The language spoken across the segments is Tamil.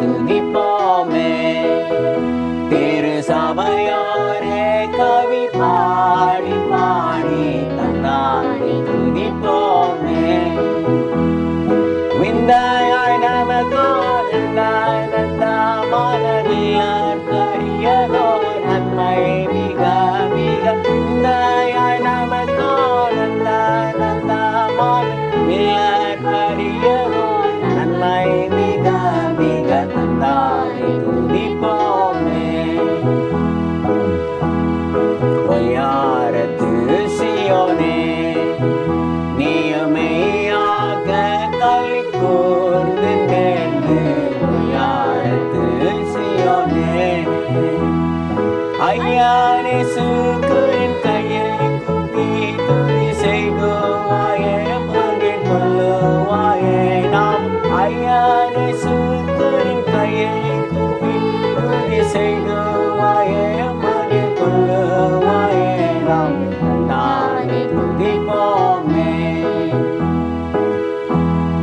துதிப்போமே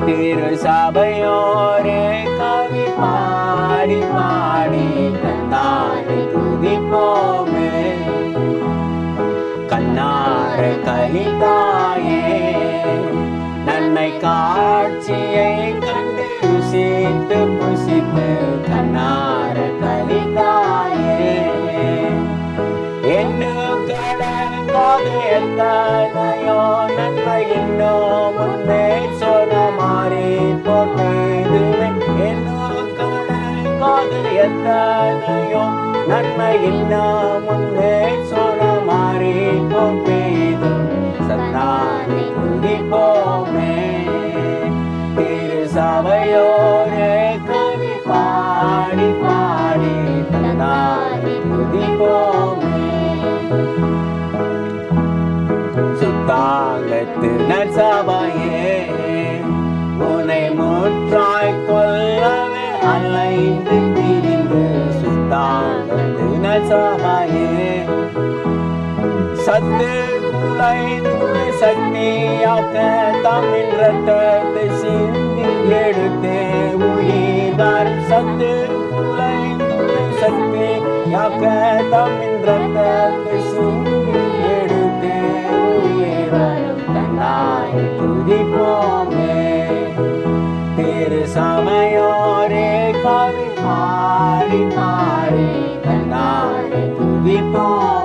திரு சபையோரே கவி பாடி பாடி தந்தானை துதிப்போமே கண்ணார கலிதாயே நன்மை காட்சியை கண்டு புசித்து புசித்து கண்ணா கடங்காது நன்மை இன்னும் முன்னே சொன்ன மாறி போட்டுதுவே என்ன கடங்காது எத்தனையோ நன்மை இன்னும் முன்னே சொன்ன மாறி திரு சுத்தாங்கத்து நற்சபையே. உன்னை முற்றாய் கொல்லவே அலைந்து திரிந்து சுத்தாங்கத்து நற்சபையே. சத்து குலைந்து சக்தியாக்க தமிழ் ரத்தத்தை சிந்தி எடுத்தே. உயிர் சத்து குலைந்து சக்தியாக்க தமிழ் ரத்தத்தை சிந்தி People.